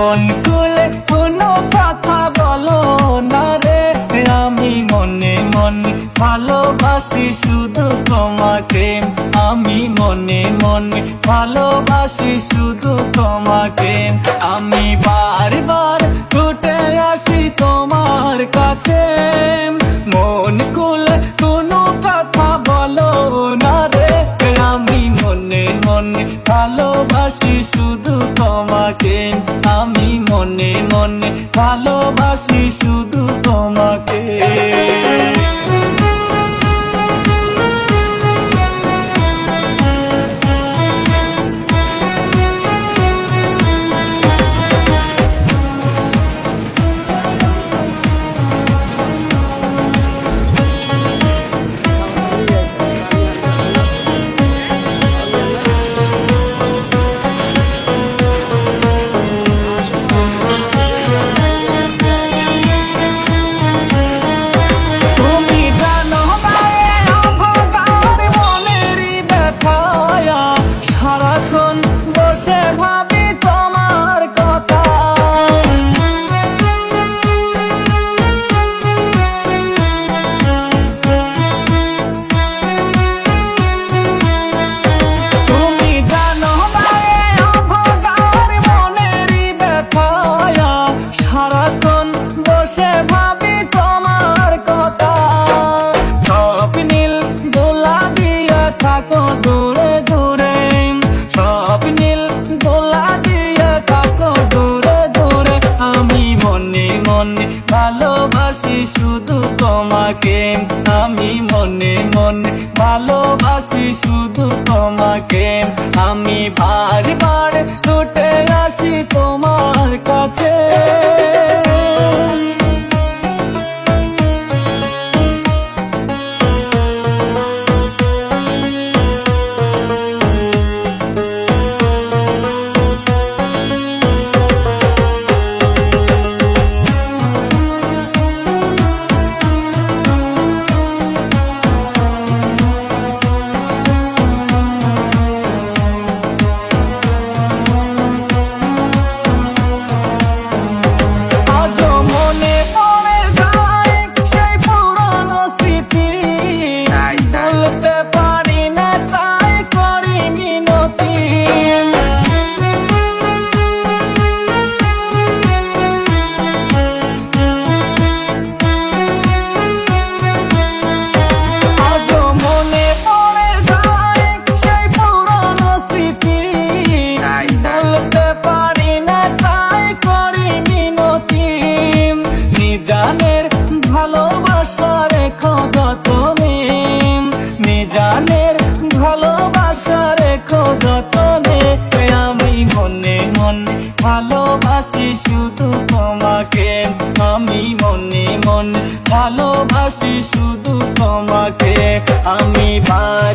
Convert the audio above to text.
মন খুলে কোনো কথা বলো না রে। আমি মনে মনে ভালোবাসি শুধু তোমাকে। আমি মনে মনে ভালোবাসি শুধু তোমাকে। আমি বারবার ছুটে আসি তোমার কাছে। মন খুলে কোনো কথা বলো না রে। আমি মনে মনে ভালোবাসি শুধু তোমাকে আমি মনে মনে ভালোবাসি শুধু তোমাকে। দোলা দিয়ে থাকো দূরে দূরে। সব নীল দোলা দিয়ে থাকো দূরে দূরে। আমি মনে মনে ভালোবাসি শুধু তোমাকে। আমি মনে মনে ভালোবাসি শুধু তোমাকে। আমি বারবার ছুটে আসি তোমার কাছে। নিজানের ভালোবাসা রেখো যতনে নিজানের ভালোবাসা রেখো যতনে আমি মনে মনে ভালোবাসি শুধু তোমাকে। আমি মনে মনে ভালোবাসি শুধু তোমাকে। আমি বারবার